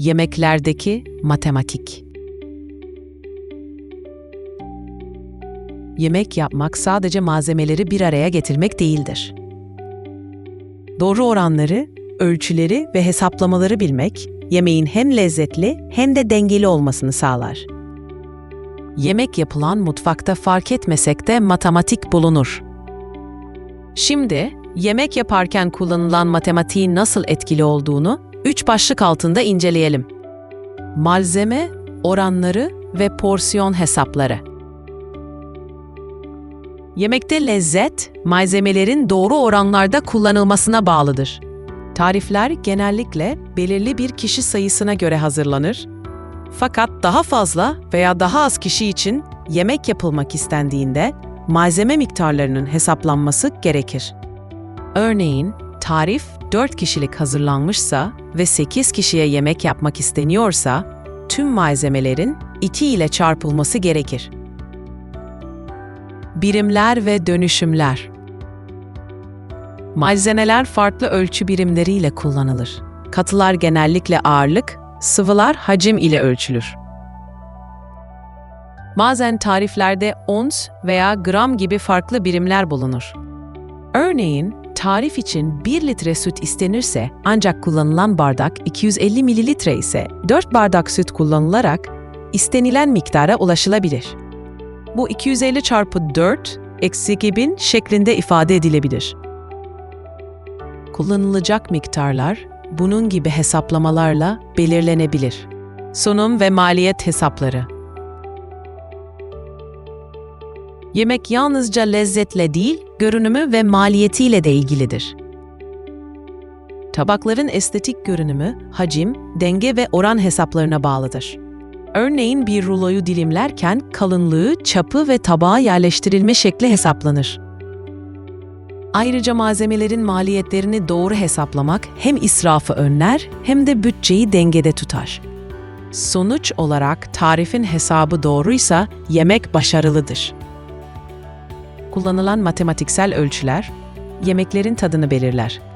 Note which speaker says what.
Speaker 1: Yemeklerdeki matematik. Yemek yapmak sadece malzemeleri bir araya getirmek değildir. Doğru oranları, ölçüleri ve hesaplamaları bilmek, yemeğin hem lezzetli hem de dengeli olmasını sağlar. Yemek yapılan mutfakta fark etmesek de matematik bulunur. Şimdi yemek yaparken kullanılan matematiğin nasıl etkili olduğunu üç başlık altında inceleyelim. Malzeme, oranları ve porsiyon hesapları. Yemekte lezzet, malzemelerin doğru oranlarda kullanılmasına bağlıdır. Tarifler genellikle belirli bir kişi sayısına göre hazırlanır. Fakat daha fazla veya daha az kişi için yemek yapılmak istendiğinde malzeme miktarlarının hesaplanması gerekir. Örneğin, tarif 4 kişilik hazırlanmışsa ve 8 kişiye yemek yapmak isteniyorsa, tüm malzemelerin 2 ile çarpılması gerekir. Birimler ve dönüşümler Malzemeler farklı ölçü birimleriyle kullanılır. Katılar genellikle ağırlık, sıvılar hacim ile ölçülür. Bazen tariflerde ons veya gram gibi farklı birimler bulunur. Örneğin, tarif için 1 litre süt istenirse ancak kullanılan bardak 250 mililitre ise 4 bardak süt kullanılarak istenilen miktara ulaşılabilir. Bu 250 çarpı 4 eksi 2000 şeklinde ifade edilebilir. Kullanılacak miktarlar bunun gibi hesaplamalarla belirlenebilir. Sunum ve maliyet hesapları Yemek yalnızca lezzetle değil, görünümü ve maliyetiyle de ilgilidir. Tabakların estetik görünümü, hacim, denge ve oran hesaplarına bağlıdır. Örneğin bir ruloyu dilimlerken kalınlığı, çapı ve tabağa yerleştirilme şekli hesaplanır. Ayrıca malzemelerin maliyetlerini doğru hesaplamak hem israfı önler hem de bütçeyi dengede tutar. Sonuç olarak tarifin hesabı doğruysa yemek başarılıdır. Kullanılan matematiksel ölçüler yemeklerin tadını belirler.